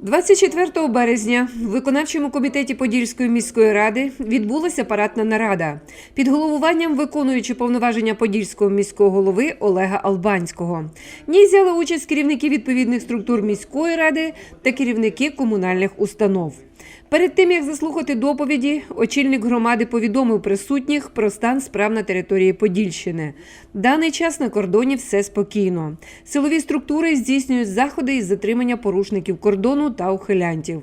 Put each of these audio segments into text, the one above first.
24 березня в виконавчому комітеті Подільської міської ради відбулася парадна нарада під головуванням виконуючи повноваження Подільського міського голови Олега Албанського. В ній взяли участь керівники відповідних структур міської ради та керівники комунальних установ. Перед тим як заслухати доповіді, очільник громади повідомив присутніх про стан справ на території Подільщини. Даний час на кордоні все спокійно. Силові структури здійснюють заходи із затримання порушників кордону та ухилянтів.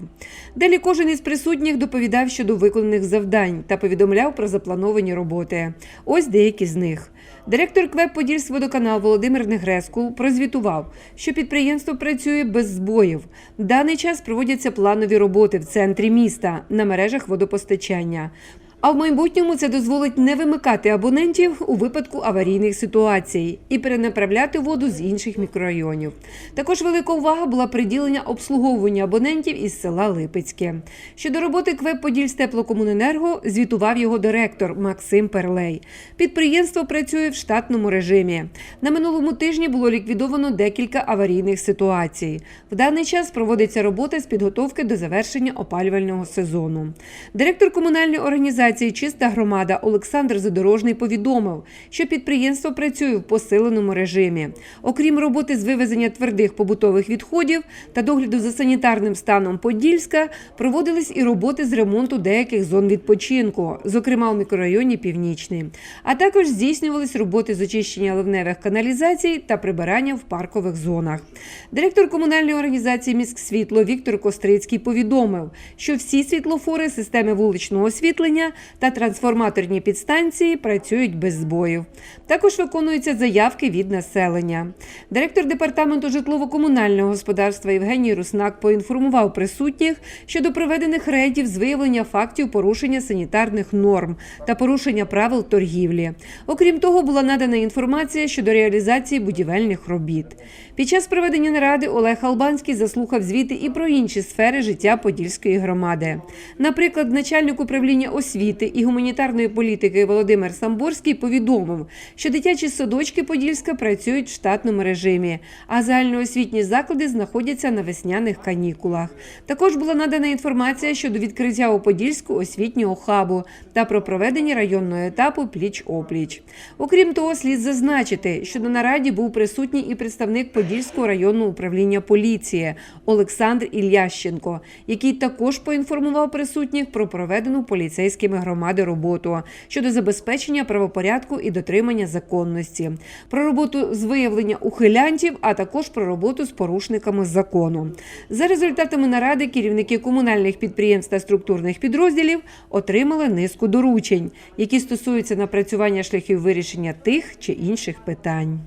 Далі кожен із присутніх доповідав щодо виконаних завдань та повідомляв про заплановані роботи. Ось деякі з них. Директор КВЕП Подільськводоканал Володимир Негрескул прозвітував, що підприємство працює без збоїв. Даний час проводяться планові роботи в центрі міста на мережах водопостачання. А в майбутньому це дозволить не вимикати абонентів у випадку аварійних ситуацій і перенаправляти воду з інших мікрорайонів. Також велика увага була приділення обслуговування абонентів із села Липецьке. Щодо роботи КВЕП «Подільстеплокомуненерго» звітував його директор Максим Перлей. Підприємство працює в штатному режимі. На минулому тижні було ліквідовано декілька аварійних ситуацій. В даний час проводиться робота з підготовки до завершення опалювального сезону. Директор комунальної організації Чиста громада Олександр Задорожний повідомив, що підприємство працює в посиленому режимі. Окрім роботи з вивезення твердих побутових відходів та догляду за санітарним станом Подільська, проводились і роботи з ремонту деяких зон відпочинку, зокрема у мікрорайоні Північний. А також здійснювались роботи з очищення ливневих каналізацій та прибирання в паркових зонах. Директор комунальної організації «Міськсвітло» Віктор Кострицький повідомив, що всі світлофори системи вуличного освітлення та трансформаторні підстанції працюють без збоїв. Також виконуються заявки від населення. Директор департаменту житлово-комунального господарства Євгеній Руснак поінформував присутніх щодо проведених рейдів з виявлення фактів порушення санітарних норм та порушення правил торгівлі. Окрім того, була надана інформація щодо реалізації будівельних робіт. Під час проведення наради Олег Албанський заслухав звіти і про інші сфери життя Подільської громади. Наприклад, начальник управління освіти і гуманітарної політики Володимир Самборський повідомив, що дитячі садочки Подільська працюють в штатному режимі, а загальноосвітні заклади знаходяться на весняних канікулах. Також була надана інформація щодо відкриття у Подільську освітнього хабу та про проведення районного етапу пліч-опліч. Окрім того, слід зазначити, що на нараді був присутній і представник Подільського районного управління поліції Олександр Ільященко, який також поінформував присутніх про проведену поліцейськими громади роботу щодо забезпечення правопорядку і дотримання законності, про роботу з виявлення ухилянтів, а також про роботу з порушниками закону. За результатами наради керівники комунальних підприємств та структурних підрозділів отримали низку доручень, які стосуються напрацювання шляхів вирішення тих чи інших питань.